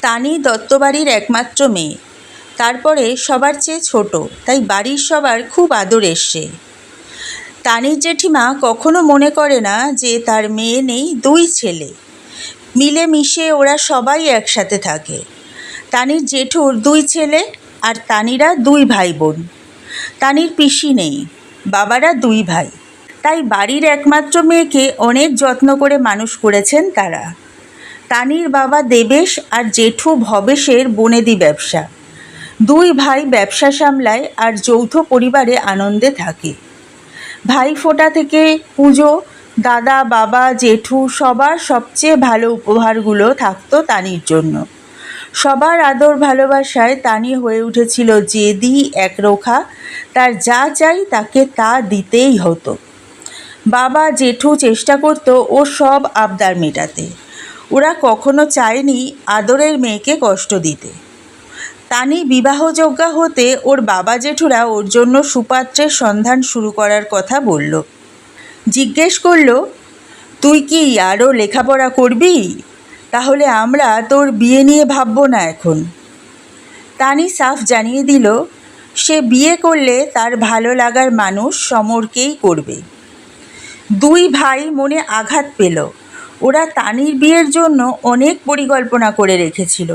তানি দত্তবাড়ির একমাত্র মেয়ে। তারপরে সবার চেয়ে ছোট, তাই বাড়ির সবার খুব আদরের সে তানির জেঠিমা কখনো মনে করে না যে তার মেয়ে নেই দুই ছেলে। মিলেমিশে ওরা সবাই একসাথে থাকে। তানির জেঠুর দুই ছেলে আর তানিরা দুই ভাই বোন তানির পিসি নেই, বাবারা দুই ভাই। তাই বাড়ির একমাত্র মেয়েকে অনেক যত্ন করে মানুষ করেছেন তারা। তানির বাবা দেবেশ আর জেঠু ভবেশের বনেদি ব্যবসা। দুই ভাই ব্যবসা সামলায় আর যৌথ পরিবারে আনন্দে থাকে। ভাই ফোঁটা থেকে পুজো, দাদা, বাবা, জেঠু সবার সবচেয়ে ভালো উপহারগুলো থাকতো তানির জন্য। সবার আদর ভালোবাসায় তানি হয়ে উঠেছিল জেদি, একরোখা। তার যা চাই তাকে তা দিতেই হতো। বাবা, জেঠু চেষ্টা করতো ও সব আবদার মেটাতে। ওরা কখনো চায়নি আদরের মেয়েকে কষ্ট দিতে। তানি বিবাহযোগ্যা হতে ওর বাবা জেঠুরা ওর জন্য সুপাত্রের সন্ধান শুরু করার কথা বলল। জিজ্ঞেস করল, তুই কি আরও লেখাপড়া করবি? তাহলে আমরা তোর বিয়ে নিয়ে ভাববো না এখন। তানি সাফ জানিয়ে দিল, সে বিয়ে করলে তার ভালো লাগার মানুষ সমরকেই করবে। দুই ভাই মনে আঘাত পেল। ওরা তানির বিয়ের জন্য অনেক পরিকল্পনা করে রেখেছিল।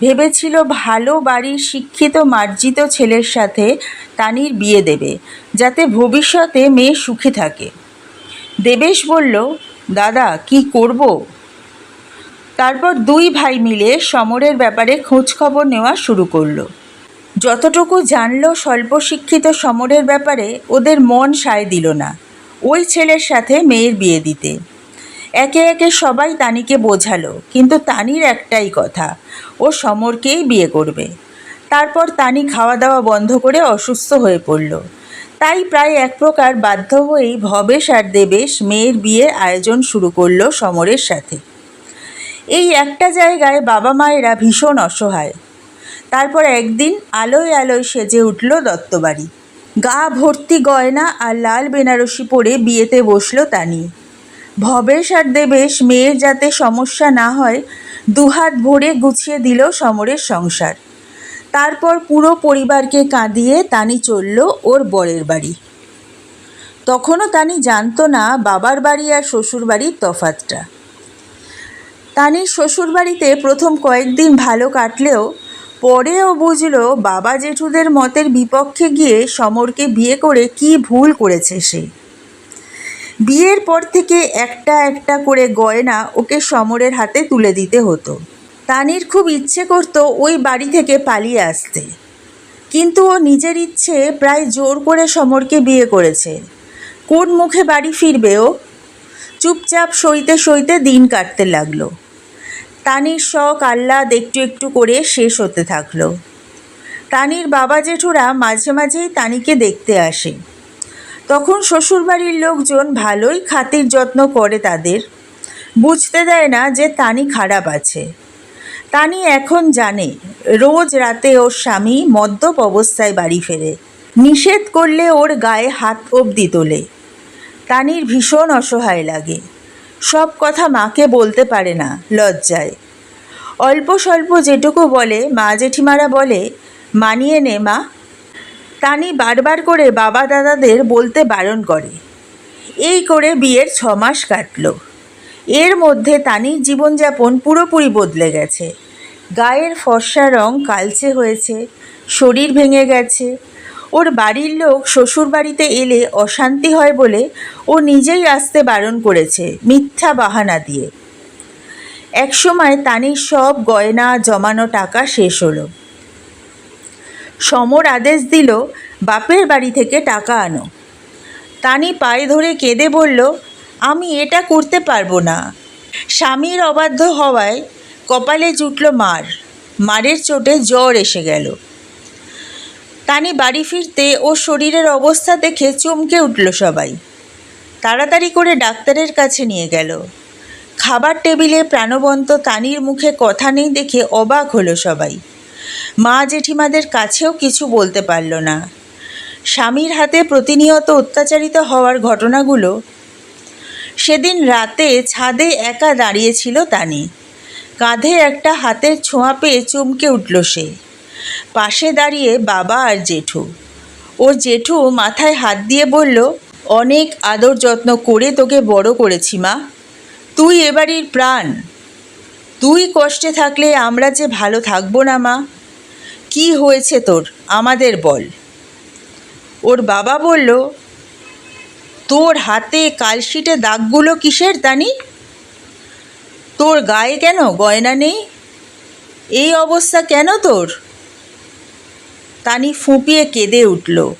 ভেবেছিল ভালো বাড়ির শিক্ষিত মার্জিত ছেলের সাথে তানির বিয়ে দেবে, যাতে ভবিষ্যতে মেয়ে সুখে থাকে। দেবেশ বলল, দাদা, কি করব? তারপর দুই ভাই মিলে সমরের ব্যাপারে খোঁজ খবর নেওয়া শুরু করল। যতটুকু জানলো স্বল্প শিক্ষিত সমরের ব্যাপারে, ওদের মন সায় দিল না। ওই ছেলের সাথে মেয়ের বিয়ে দিতে। একে একে সবাই তানিকে বোঝালো, কিন্তু তানির একটাই কথা, ও সমরকেই বিয়ে করবে। তারপর তানি খাওয়া দাওয়া বন্ধ করে অসুস্থ হয়ে পড়ল। তাই প্রায় এক প্রকার বাধ্য হয়েই ভবেশ আর দেবেশ মেয়ের বিয়ের আয়োজন শুরু করল সমরের সাথে। এই একটা জায়গায় বাবা মায়েরা ভীষণ অসহায়। তারপর একদিন আলোয় আলোয় সেজে উঠল দত্তবাড়ি। গা ভর্তি গয়না আর লাল বেনারসি পরে বিয়েতে বসল তানি। ভবেশ আর দেবেশ মেয়ের যাতে সমস্যা না হয়, দুহাত ভরে গুছিয়ে দিল সমরের সংসার। তারপর পুরো পরিবারকে কাঁদিয়ে তানি চলল ওর বরের বাড়ি। তখনও তানি জানতো না বাবার বাড়ি আর শ্বশুর বাড়ির তফাতটা। তানির শ্বশুরবাড়িতে প্রথম কয়েকদিন ভালো কাটলেও পরেও বুঝলো বাবা জেঠুদের মতের বিপক্ষে গিয়ে সমরকে বিয়ে করে কি ভুল করেছে সে। বিয়ের পর থেকে একটা একটা করে গয়না ওকে সমরের হাতে তুলে দিতে হতো। তানির খুব ইচ্ছে করতো ওই বাড়ি থেকে পালিয়ে আসতে। কিন্তু ও নিজের ইচ্ছে প্রায় জোর করে সমরকে বিয়ে করেছে। কোন মুখে বাড়ি ফিরবে ও? চুপচাপ সইতে সইতে দিন কাটতে লাগল। তানির শখ, আহ্লাদ একটু একটু করে শেষ হতে থাকল। তানির বাবা জেঠুরা মাঝে মাঝেই তানিকে দেখতে আসে। তখন শ্বশুরবাড়ির লোকজন ভালোই খাতির যত্ন করে তাদের। বুঝতে দেয় না যে তানি খারাপ আছে। তানি এখন জানে, রোজ রাতে ওর স্বামী মদ্যপ অবস্থায় বাড়ি ফেরে। নিষেধ করলে ওর গায়ে হাত অবধি তোলে। তানির ভীষণ অসহায় লাগে। সব কথা মাকে বলতে পারে না, লজ্জায়। অল্প স্বল্প যেটুকু বলে, মা জেঠিমারা বলে, মানিয়ে নে মা তানি বারবার করে বাবা দাদাদের বলতে বারণ করে। এই করে বিয়ের ছ মাস কাটল। এর মধ্যে তানির জীবনযাপন পুরোপুরি বদলে গেছে। গায়ের ফর্সা রং কালচে হয়েছে, শরীর ভেঙে গেছে। ওর বাড়ির লোক শ্বশুর বাড়িতে এলে অশান্তি হয় বলে ও নিজেই আসতে বারণ করেছে মিথ্যা বাহানা দিয়ে। একসময় তানির সব গয়না, জমানো টাকা শেষ হলো। সমর আদেশ দিল, বাপের বাড়ি থেকে টাকা আনো। তানি পায়ে ধরে কেঁদে বলল, আমি এটা করতে পারব না। স্বামীর অবাধ্য হওয়ায় কপালে জুটল মার। মারের চোটে জ্বর এসে গেল। তানি বাড়ি ফিরতে ও শরীরের অবস্থা দেখে চমকে উঠল সবাই। তাড়াতাড়ি করে ডাক্তারের কাছে নিয়ে গেল। খাবার টেবিলে প্রাণবন্ত তানির মুখে কথা নেই দেখে অবাক হলো সবাই। মা জেঠিমাদের কাছেও কিছু বলতে পারল না। স্বামীর হাতে প্রতিনিয়ত অত্যাচারিত হওয়ার ঘটনাগুলো সেদিন রাতে ছাদে একা দাঁড়িয়েছিল তানি। কাঁধে একটা হাতের ছোঁয়া পেয়ে চমকে উঠল সে। পাশে দাঁড়িয়ে বাবা আর জেঠু। ও জেঠু মাথায় হাত দিয়ে বলল, অনেক আদর যত্ন করে তোকে বড় করেছি মা। তুই এবাড়ির প্রাণ। তুই কষ্টে থাকলে আমরা যে ভালো থাকব না মা। কি হয়েছে তোর? আমাদের বল। ওর বাবা বলল, তোর হাতে কালশিটে দাগগুলো কিসের, তানি? তোর গায়ে কেন? গয়না নেই? এই অবস্থা কেন তোর? তানি ফুঁপিয়ে কেঁদে উঠল।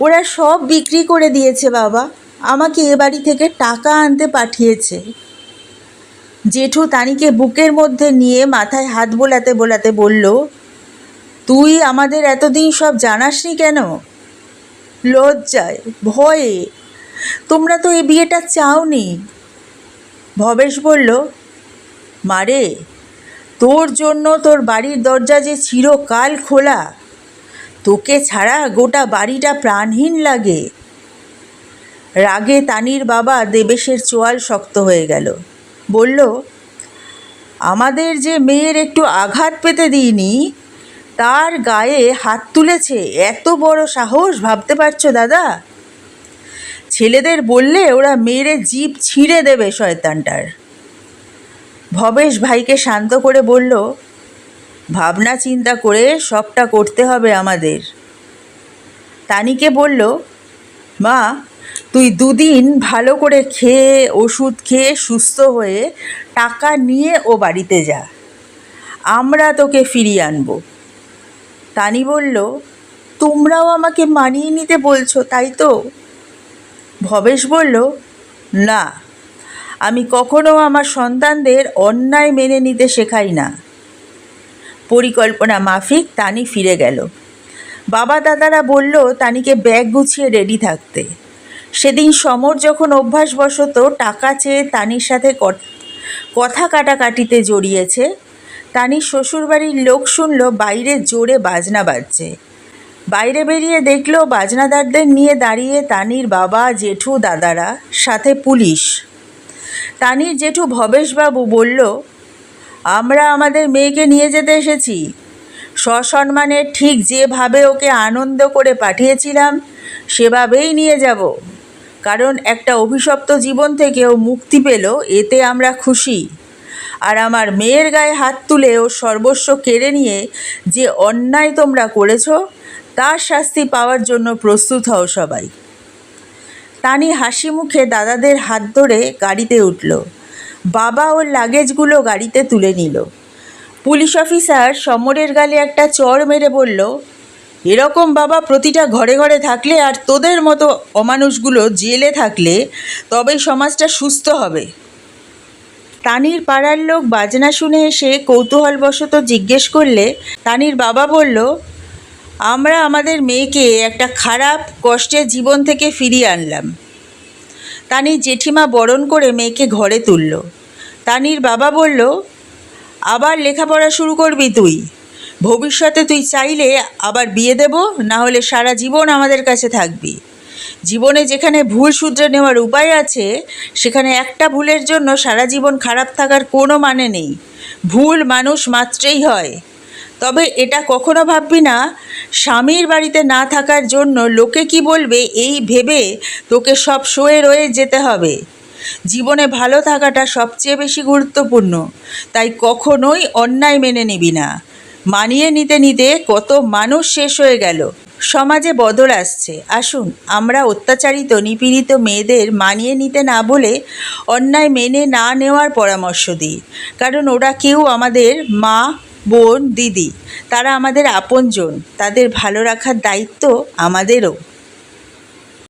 ওরা সব বিক্রি করে দিয়েছে বাবা। আমাকে এ বাড়ি থেকে টাকা আনতে পাঠিয়েছে। জেঠু তানিকে বুকের মধ্যে নিয়ে মাথায় হাত বোলাতে বোলাতে বলল তুই আমাদের এতদিন সব জানাসনি কেন? লজ্জায়, ভয়ে। তোমরা তো এই বিয়েটা চাওনি। ভবেশ বলল, মারে, তোর জন্য তোর বাড়ির দরজা যে চিরকাল খোলা, তোকে ছাড়া গোটা বাড়িটা প্রাণহীন লাগে। রাগে তানির বাবা দেবেশের চোয়াল শক্ত হয়ে গেল। বলল, আমাদের যে মেয়ের একটু আঘাত পেতে দিইনি তার গায়ে হাত তুলেছে। এত বড় সাহস, ভাবতে পারছ দাদা? ছেলেদের বললে ওরা মেরে জিভ ছিঁড়ে দেবে শয়তানটার। ভবেশ ভাইকে শান্ত করে বলল, ভাবনা চিন্তা করে সবটা করতে হবে আমাদের। তানিকে বলল, মা, তুই দুদিন ভালো করে খেয়ে, ওষুধ খেয়ে সুস্থ হয়ে টাকা নিয়ে ও বাড়িতে যা। আমরা তোকে ফিরিয়ে আনব। তানি বলল, তোমরাও আমাকে মানিয়ে নিতে বলছো, তাই তো? ভবেশ বলল, না, আমি কখনো আমার সন্তানদের অন্যায় মেনে নিতে শেখাই না। পরিকল্পনা মাফিক তানি ফিরে গেল। বাবা দাদারা বলল, তানিকে ব্যাগ গুছিয়ে রেডি থাকতে। সেদিন সমর যখন অভ্যাসবশত টাকা চেয়ে তানির সাথে কথা কাটাকাটিতে জড়িয়েছে তানির শ্বশুরবাড়ির লোক শুনল, বাইরে জোরে বাজনা বাজছে। বাইরে বেরিয়ে দেখল বাজনাদারদের নিয়ে দাঁড়িয়ে তানির বাবা, জেঠু, দাদারা, সাথে পুলিশ। তানির জেঠু ভবেশবাবু বলল, আমরা আমাদের মেয়েকে নিয়ে যেতে এসেছি। সসম্মানে ঠিক যেভাবে ওকে আনন্দ করে পাঠিয়েছিলাম, সেভাবেই নিয়ে যাব। কারণ একটা অভিশপ্ত জীবন থেকে ও মুক্তি পেল, এতে আমরা খুশি। আর আমার মেয়ের গায়ে হাত তুলে ও সর্বস্ব কেড়ে নিয়ে যে অন্যায় তোমরা করেছ, তার শাস্তি পাওয়ার জন্য প্রস্তুত হও সবাই। তানি হাসি মুখে দাদাদের হাত ধরে গাড়িতে উঠল। বাবা ওর লাগেজগুলো গাড়িতে তুলে নিল। পুলিশ অফিসার সমরের গালে একটা চড় মেরে বলল, এরকম বাবা প্রতিটা ঘরে ঘরে থাকলে আর তোদের মতো অমানুষগুলো জেলে থাকলে তবেই সমাজটা সুস্থ হবে। তানির পাড়ার লোক বাজনা শুনে এসে কৌতূহলবশত জিজ্ঞেস করলে, তানির বাবা বলল, আমরা আমাদের মেয়েকে একটা খারাপ, কষ্টের জীবন থেকে ফিরিয়ে আনলাম। তানির জেঠিমা বরণ করে মেয়েকে ঘরে তুলল। তানির বাবা বলল, আবার লেখাপড়া শুরু করবি তুই। ভবিষ্যতে তুই চাইলে আবার বিয়ে দেব না হলে সারা জীবন আমাদের কাছে থাকবি। জীবনে যেখানে ভুল শুধরে নেওয়ার উপায় আছে, সেখানে একটা ভুলের জন্য সারা জীবন খারাপ থাকার কোনো মানে নেই। ভুল মানুষ মাত্রেই হয়। তবে এটা কখনো ভাববি না, স্বামীর বাড়িতে না থাকার জন্য লোকে কি বলবে এই ভেবে তোকে সব শোয়ে রয়ে যেতে হবে। জীবনে ভালো থাকাটা সবচেয়ে বেশি গুরুত্বপূর্ণ। তাই কখনোই অন্যায় মেনে নিবি না। মানিয়ে নিতে নিতে কত মানুষ শেষ হয়ে গেল। সমাজে বদল আসছে। আসুন, আমরা অত্যাচারিত, নিপীড়িত মেয়েদের মানিয়ে নিতে না বলে অন্যায় মেনে না নেওয়ার পরামর্শ দিই। কারণ ওরা কেউ আমাদের মা, বোন, দিদি, তারা আমাদের আপনজন। তাদের ভালো রাখার দায়িত্ব আমাদেরও।